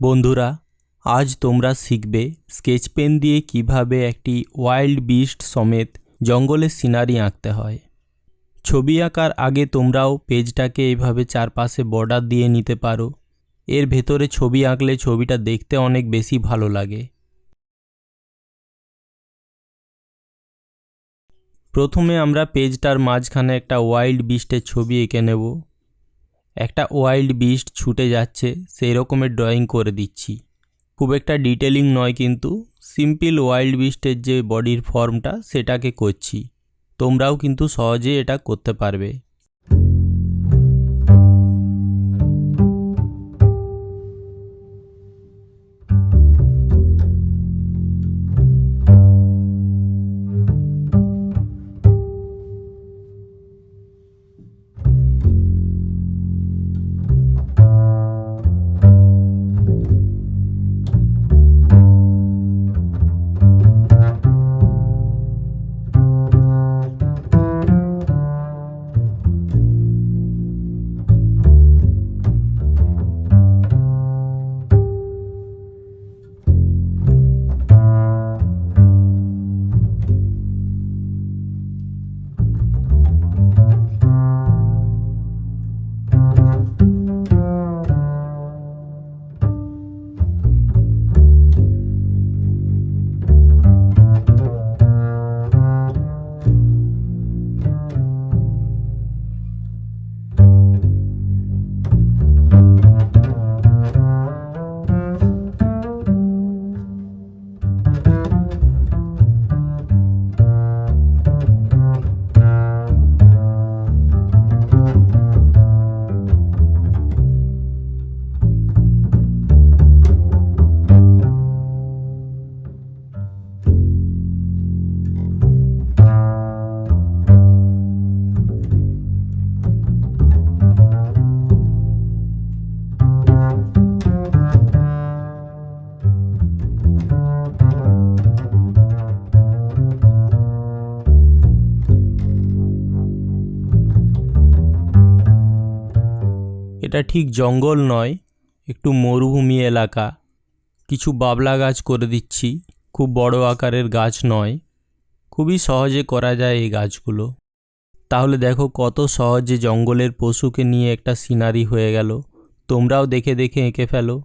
বন্ধুরা, আজ তোমরা শিখবে স্কেচ পেন দিয়ে কীভাবে একটি ওয়াইল্ড বিস্ট সমেত জঙ্গলের সিনারি আঁকতে হয়। ছবি আঁকার আগে তোমরাও পেজটাকে এইভাবে চারপাশে বর্ডার দিয়ে নিতে পারো। এর ভেতরে ছবি আঁকলে ছবিটা দেখতে অনেক বেশি ভালো লাগে। প্রথমে আমরা পেজটার মাঝখানে একটা ওয়াইল্ড বিস্টের ছবি এঁকে নেব। একটা ওয়াইল্ড বিস্ট ছুটে যাচ্ছে সেই রকমের ড্রয়িং করে দিচ্ছি। খুব একটা ডিটেলিং নয় কিন্তু সিম্পল ওয়াইল্ড বিস্টের যে বডির ফর্মটা সেটাকে করছি। তোমরাও কিন্তু সহজে এটা করতে পারবে। এটা ঠিক জঙ্গল নয়, একটু মরুভূমি এলাকা। কিছু বাবলা গাছ করে দিচ্ছি, খুব বড় আকারের গাছ নয়। খুবই সহজে করা যায় এই গাছগুলো। তাহলে দেখো কত সহজে জঙ্গলের পশুকে নিয়ে একটা সিনারি হয়ে গেল। তোমরাও দেখে দেখে এঁকে ফেলো।